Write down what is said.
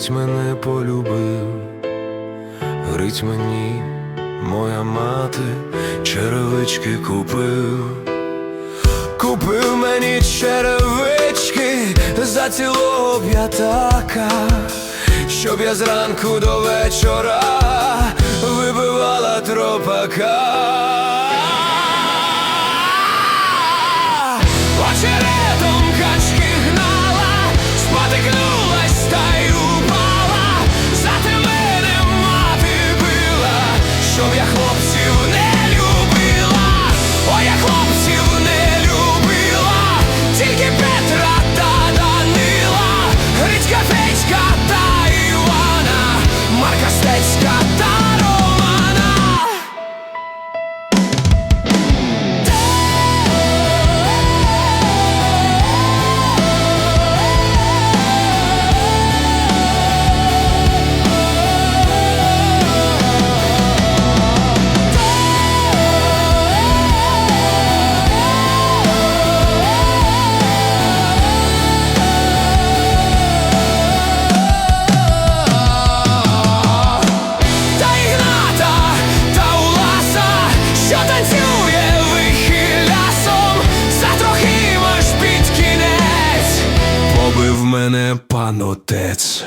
Гриць мене полюбив, Гриць мені, моя мати, черевички купив, купив мені черевички за цілого п'ятака, щоб я зранку до вечора вибивала тропака. Watch it мене пан отець.